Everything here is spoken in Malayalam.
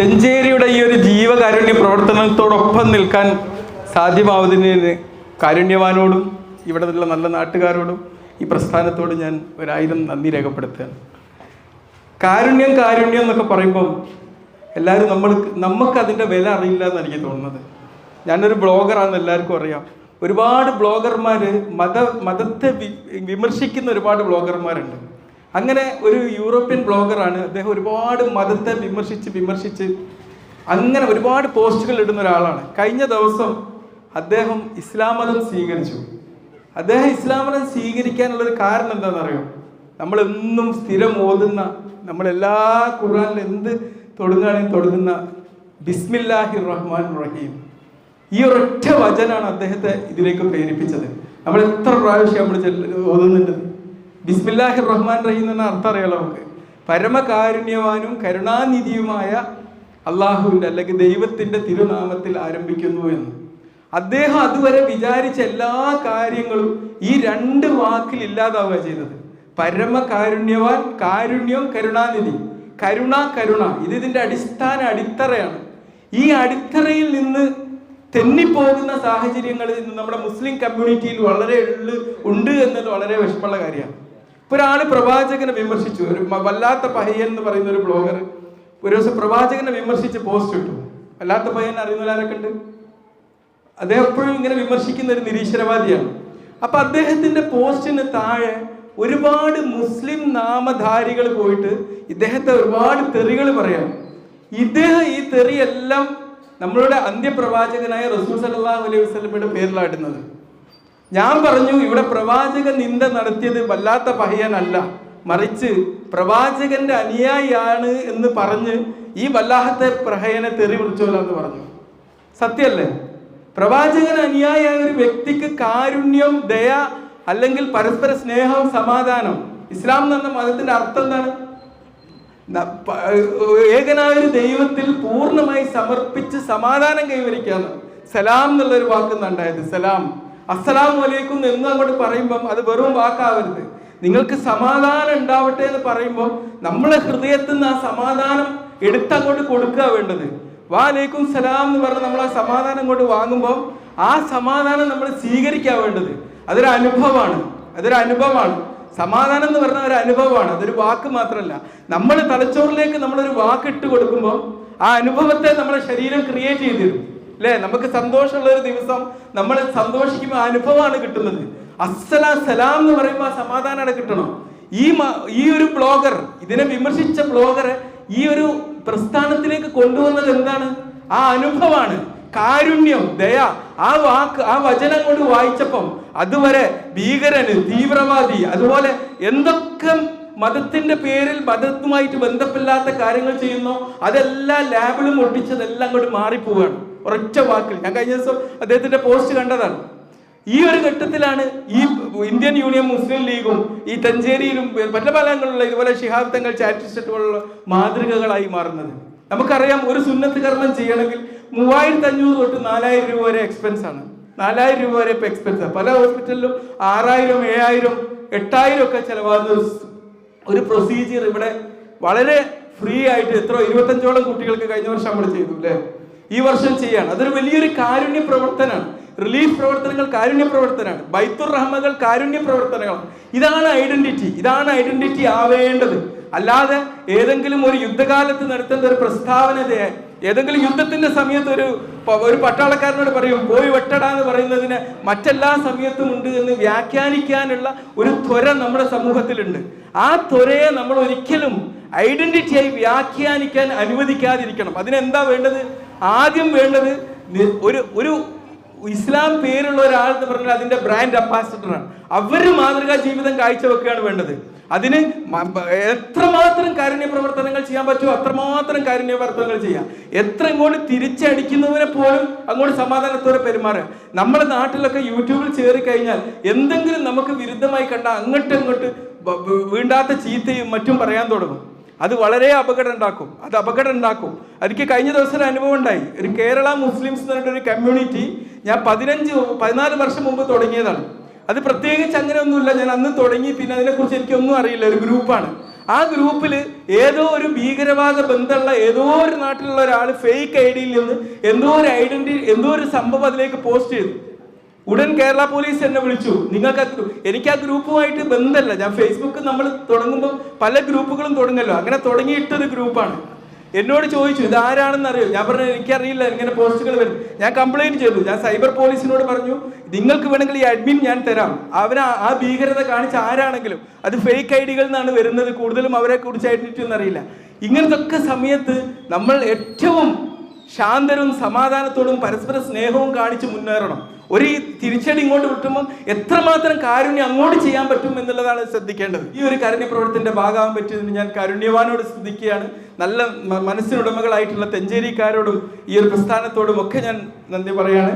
ചെഞ്ചേരിയുടെ ഈ ഒരു ജീവകാരുണ്യ പ്രവർത്തനത്തോടൊപ്പം നിൽക്കാൻ സാധ്യമാവുന്നതിന് കാരുണ്യവാനോടും ഇവിടെ നിന്നുള്ള നല്ല നാട്ടുകാരോടും ഈ പ്രസ്ഥാനത്തോട് ഞാൻ ഒരായിരം നന്ദി രേഖപ്പെടുത്തുകയാണ്. കാരുണ്യം കാരുണ്യം എന്നൊക്കെ പറയുമ്പം എല്ലാവരും നമ്മൾ നമുക്ക് അതിന്റെ വില അറിയില്ല എന്ന് എനിക്ക് തോന്നുന്നത്. ഞാനൊരു ബ്ലോഗറാണെന്ന് എല്ലാവർക്കും അറിയാം. ഒരുപാട് ബ്ലോഗർമാർ മത മതത്തെ വിമർശിക്കുന്ന ഒരുപാട് ബ്ലോഗർമാരുണ്ട്. അങ്ങനെ ഒരു യൂറോപ്യൻ ബ്ലോഗറാണ് അദ്ദേഹം ഒരുപാട് മതത്തെ വിമർശിച്ച് വിമർശിച്ച് അങ്ങനെ ഒരുപാട് പോസ്റ്റുകൾ ഇടുന്ന ഒരാളാണ്. കഴിഞ്ഞ ദിവസം അദ്ദേഹം ഇസ്ലാം മതം സ്വീകരിച്ചു. അദ്ദേഹം ഇസ്ലാം മതം സ്വീകരിക്കാനുള്ളൊരു കാരണം എന്താണെന്നറിയോ? നമ്മൾ എന്നും സ്ഥിരം ഓതുന്ന നമ്മളെല്ലാ ഖുർആനിൽ എന്ത് തൊടുങ്ങാണെങ്കിൽ തൊടുങ്ങുന്ന ബിസ്മില്ലാഹി റഹ്മാൻ റഹീം ഈ ഒരൊറ്റ വചനാണ് അദ്ദേഹത്തെ ഇതിലേക്ക് പ്രേരിപ്പിച്ചത്. നമ്മൾ എത്ര പ്രാവശ്യം നമ്മൾ ഓതുന്നുണ്ട്? ബിസ്മില്ലാഹി റഹ്മാൻ റഹീം എന്ന അർത്ഥം അറിയാലോ നമുക്ക്. പരമകാരുണ്യവാനും കരുണാനിധിയുമായ അള്ളാഹുവിന്റെ അല്ലെങ്കിൽ ദൈവത്തിന്റെ തിരുനാമത്തിൽ ആരംഭിക്കുന്നു എന്ന്. അദ്ദേഹം അതുവരെ വിചാരിച്ച എല്ലാ കാര്യങ്ങളും ഈ രണ്ട് വാക്കിൽ ഇല്ലാതാവുക ചെയ്തത്. പരമകാരുണ്യവാൻ കാരുണ്യം കരുണാനിധി. കരുണ കരുണ. ഇത് ഇതിന്റെ അടിസ്ഥാന അടിത്തറയാണ്. ഈ അടിത്തറയിൽ നിന്ന് തെന്നിപ്പോകുന്ന സാഹചര്യങ്ങളിൽ നിന്ന് നമ്മുടെ മുസ്ലിം കമ്മ്യൂണിറ്റിയിൽ വളരെ ഉണ്ട് എന്നത് വളരെ വിഷമമുള്ള കാര്യമാണ്. ഇപ്പൊ ഒരാൾ പ്രവാചകനെ വിമർശിച്ചു. ഒരു വല്ലാത്ത പയ്യൻ എന്ന് പറയുന്ന ഒരു ബ്ലോഗർ ഒരു ദിവസം പ്രവാചകനെ വിമർശിച്ച് പോസ്റ്റ് ഇട്ടു. വല്ലാത്ത പയ്യൻ അറിയുന്നവരാരൊക്കെ ഉണ്ട്. അദ്ദേഹം എപ്പോഴും ഇങ്ങനെ വിമർശിക്കുന്ന ഒരു നിരീശ്വരവാദിയാണ്. അപ്പൊ അദ്ദേഹത്തിന്റെ പോസ്റ്റിന് താഴെ ഒരുപാട് മുസ്ലിം നാമധാരികൾ പോയിട്ട് ഇദ്ദേഹത്തെ ഒരുപാട് തെറികൾ പറയാം. ഇദ്ദേഹം ഈ തെറിയെല്ലാം നമ്മളുടെ അന്ത്യപ്രവാചകനായ റസൂൽ അലൈഹി വസ്ലമിയുടെ പേരിലാടുന്നത് ഞാൻ പറഞ്ഞു ഇവിടെ പ്രവാചകൻ നിന്ദ നടത്തിയത് വല്ലാത്ത പഹയനല്ല. മറിച്ച് പ്രവാചകന്റെ അനുയായിയാണ് എന്ന് പറഞ്ഞ് ഈ വല്ലാഹത്തെ പ്രഹയനെ തെറി വിളിച്ചോല എന്ന് പറഞ്ഞു. സത്യല്ലേ? പ്രവാചകൻ അനുയായിയായ ഒരു വ്യക്തിക്ക് കാരുണ്യം ദയ അല്ലെങ്കിൽ പരസ്പര സ്നേഹം സമാധാനം ഇസ്ലാം എന്ന മതത്തിന്റെ അർത്ഥം എന്താണ്? ഏകനായ ഒരു ദൈവത്തിൽ പൂർണമായി സമർപ്പിച്ച് സമാധാനം കൈവരിക്കാന്ന്. സലാം എന്നുള്ളൊരു വാക്കുന്നുണ്ടായത് സലാം. അസ്സലാം വലൈക്കും എന്ന് അങ്ങോട്ട് പറയുമ്പം അത് വെറും വാക്കാവരുത്. നിങ്ങൾക്ക് സമാധാനം ഉണ്ടാവട്ടെ എന്ന് പറയുമ്പോൾ നമ്മളെ ഹൃദയത്തിൽ നിന്ന് ആ സമാധാനം എടുത്തങ്ങോട്ട് കൊടുക്കുക വേണ്ടത്. വാലേക്കും സലാം എന്ന് പറഞ്ഞ് നമ്മൾ ആ സമാധാനം കൊണ്ട് വാങ്ങുമ്പോൾ ആ സമാധാനം നമ്മൾ സ്വീകരിക്കാൻ വേണ്ടത്. അതൊരു അനുഭവമാണ്. അതൊരു അനുഭവമാണ്. സമാധാനം എന്ന് പറഞ്ഞ ഒരു അനുഭവമാണ്. അതൊരു വാക്ക് മാത്രമല്ല. നമ്മൾ തലച്ചോറിലേക്ക് നമ്മളൊരു വാക്ക് ഇട്ട് കൊടുക്കുമ്പോൾ ആ അനുഭവത്തെ നമ്മുടെ ശരീരം ക്രിയേറ്റ് ചെയ്ത് തരും. അല്ലേ നമുക്ക് സന്തോഷമുള്ള ഒരു ദിവസം നമ്മൾ സന്തോഷിക്കുമ്പോൾ അനുഭവമാണ് കിട്ടുന്നത്. അസ്സലാ സലാം എന്ന് പറയുമ്പോൾ സമാധാനമാണ് കിട്ടണം. ഈ ഈ ഒരു ബ്ലോഗർ ഇതിനെ വിമർശിച്ച ബ്ലോഗർ ഈ ഒരു പ്രസ്ഥാനത്തിലേക്ക് കൊണ്ടുവന്നത് എന്താണ്? ആ അനുഭവമാണ്. കാരുണ്യം ദയ ആ വാക്ക് ആ വചനം കൊണ്ട് വായിച്ചപ്പം അതുവരെ ഭീകരന് തീവ്രവാദി അതുപോലെ എന്തൊക്കെ മതത്തിന്റെ പേരിൽ മതത്തുമായിട്ട് ബന്ധപ്പില്ലാത്ത കാര്യങ്ങൾ ചെയ്യുന്നോ അതെല്ലാം ലാബിലും ഒട്ടിച്ചതെല്ലാം അങ്ങോട്ട് മാറിപ്പോവുകയാണ് ഒരൊറ്റ വാക്കിൽ. ഞാൻ കഴിഞ്ഞ ദിവസം അദ്ദേഹത്തിന്റെ പോസ്റ്റ് കണ്ടതാണ്. ഈ ഒരു ഘട്ടത്തിലാണ് ഈ ഇന്ത്യൻ യൂണിയൻ മുസ്ലിം ലീഗും ഈ തഞ്ചേരിയിലും പല പലങ്ങളിലുള്ള ഇതുപോലെ ശിഹാബ് തങ്ങൾ ചാരിറ്റി പോലുള്ള മാതൃകകളായി മാറുന്നത്. നമുക്കറിയാം ഒരു സുന്നത്ത് കർമ്മം ചെയ്യണമെങ്കിൽ മൂവായിരത്തി അഞ്ഞൂറ് തൊട്ട് നാലായിരം രൂപ വരെ എക്സ്പെൻസ് ആണ്. നാലായിരം രൂപ വരെ ഇപ്പൊ എക്സ്പെൻസ് പല ഹോസ്പിറ്റലിലും ആറായിരം ഏഴായിരം എട്ടായിരം ഒക്കെ ചെലവാകുന്ന ഒരു പ്രൊസീജിയർ ഇവിടെ വളരെ ഫ്രീ ആയിട്ട് എത്ര ഇരുപത്തഞ്ചോളം കുട്ടികൾക്ക് കഴിഞ്ഞ വർഷം നമ്മൾ ചെയ്തു അല്ലേ? ഈ വർഷം ചെയ്യാണ്. അതൊരു വലിയൊരു കാരുണ്യ പ്രവർത്തനമാണ്. റിലീഫ് പ്രവർത്തനങ്ങൾ കാരുണ്യ പ്രവർത്തനമാണ്. ബൈത്തുർ റഹ്മകൾ കാരുണ്യ പ്രവർത്തനങ്ങളാണ്. ഇതാണ് ഐഡന്റിറ്റി. ഇതാണ് ഐഡന്റിറ്റി ആവേണ്ടത്. അല്ലാതെ ഏതെങ്കിലും ഒരു യുദ്ധകാലത്ത് നടത്തേണ്ട ഒരു പ്രസ്താവനതയെ ഏതെങ്കിലും യുദ്ധത്തിന്റെ സമയത്ത് ഒരു ഒരു പട്ടാളക്കാരനോട് പറയും പോയി വെട്ടടാ എന്ന് പറയുന്നതിന് മറ്റെല്ലാ സമയത്തും ഉണ്ട് എന്ന് വ്യാഖ്യാനിക്കാനുള്ള ഒരു ത്വര നമ്മുടെ സമൂഹത്തിലുണ്ട്. ആ ത്വരയെ നമ്മൾ ഒരിക്കലും ഐഡന്റിറ്റിയായി വ്യാഖ്യാനിക്കാൻ അനുവദിക്കാതിരിക്കണം. അതിനെന്താ വേണ്ടത്? ആദ്യം വേണ്ടത് ഒരു ഒരു ഇസ്ലാം പേരുള്ള ഒരാൾ എന്ന് പറഞ്ഞാൽ അതിന്റെ ബ്രാൻഡ് അംബാസിഡറാണ് അവർ മാതൃകാ ജീവിതം കാഴ്ചവെക്കുകയാണ് വേണ്ടത്. അതിന് എത്രമാത്രം കാരുണ്യ പ്രവർത്തനങ്ങൾ ചെയ്യാൻ പറ്റുമോ അത്രമാത്രം കാരുണ്യ പ്രവർത്തനങ്ങൾ ചെയ്യാം. എത്ര ഇങ്ങോട്ട് തിരിച്ചടിക്കുന്നവരെ പോലും അങ്ങോട്ട് സമാധാനത്തോടെ പെരുമാറുക. നമ്മുടെ നാട്ടിലൊക്കെ യൂട്യൂബിൽ ചേറി കഴിഞ്ഞാൽ എന്തെങ്കിലും നമുക്ക് വിരുദ്ധമായി കണ്ട അങ്ങോട്ട് അങ്ങോട്ട് വീണ്ടാത്ത ചീത്തയും മറ്റും പറയാൻ തുടങ്ങും. അത് വളരെ അപകടം ഉണ്ടാക്കും അത് അപകടം ഉണ്ടാക്കും എനിക്ക് കഴിഞ്ഞ ദിവസം ഒരു അനുഭവം ഉണ്ടായി. ഒരു കേരള മുസ്ലിംസ് എന്ന് പറഞ്ഞിട്ട് ഒരു കമ്മ്യൂണിറ്റി ഞാൻ പതിനഞ്ച് പതിനാല് വർഷം മുമ്പ് തുടങ്ങിയതാണ്. അത് പ്രത്യേകിച്ച് അങ്ങനെ അങ്ങനെയൊന്നുമില്ല. ഞാൻ അന്ന് തുടങ്ങി പിന്നെ അതിനെക്കുറിച്ച് എനിക്കൊന്നും അറിയില്ല. ഒരു ഗ്രൂപ്പാണ്. ആ ഗ്രൂപ്പിൽ ഏതോ ഒരു ഭീകരവാദ ബന്ധമുള്ള ഏതോ ഒരു നാട്ടിലുള്ള ഒരാൾ ഫേക്ക് ഐ ഡിയിൽ നിന്ന് എന്തോ ഒരു ഐഡന്റി എന്തോ ഒരു സംഭവം അതിലേക്ക് പോസ്റ്റ് ചെയ്തു. ഉടൻ കേരള പോലീസ് എന്നെ വിളിച്ചു. നിങ്ങൾക്ക് എനിക്ക് ആ ഗ്രൂപ്പുമായിട്ട് ബന്ധമല്ല ഞാൻ ഫേസ്ബുക്ക് നമ്മൾ തുടങ്ങുമ്പോൾ പല ഗ്രൂപ്പുകളും തുടങ്ങല്ലോ. അങ്ങനെ തുടങ്ങിയിട്ടൊരു ഗ്രൂപ്പാണ്. എന്നോട് ചോദിച്ചു ഇത് ആരാണെന്ന് അറിയോ ഞാൻ പറഞ്ഞു എനിക്കറിയില്ല ഇങ്ങനെ പോസ്റ്റുകൾ വരും. ഞാൻ കംപ്ലൈന്റ് ചെയ്തു. ഞാൻ സൈബർ പോലീസിനോട് പറഞ്ഞു നിങ്ങൾക്ക് വേണമെങ്കിൽ ഈ അഡ്മിൻ ഞാൻ തരാം. അവന് ആ- ഭീകരത കാണിച്ച ആരാണെങ്കിലും അത് ഫേക്ക് ഐ ഡികളിൽ നിന്നാണ് വരുന്നത്. കൂടുതലും അവരെ കുറിച്ച് ഐഡന്റിറ്റി അറിയില്ല ഇങ്ങനത്തൊക്കെ സമയത്ത് നമ്മൾ ഏറ്റവും ശാന്തരും സമാധാനത്തോടും പരസ്പര സ്നേഹവും കാണിച്ച് മുന്നേറണം. ഒരു തിരിച്ചടി ഇങ്ങോട്ട് വിട്ടുമ്പോൾ എത്രമാത്രം കാരുണ്യം അങ്ങോട്ട് ചെയ്യാൻ പറ്റും എന്നുള്ളതാണ് ശ്രദ്ധിക്കേണ്ടത്. ഈ ഒരു കാരുണ്യ പ്രവർത്തനത്തിന്റെ ഭാഗമാകാൻ പറ്റിയതിന് ഞാൻ കാരുണ്യവാനോട് ശ്രദ്ധിക്കുകയാണ്. നല്ല മനസ്സിനുടമകളായിട്ടുള്ള തെഞ്ചേരിക്കാരോടും ഈ ഒരു പ്രസ്ഥാനത്തോടും ഒക്കെ ഞാൻ നന്ദി പറയാണ്.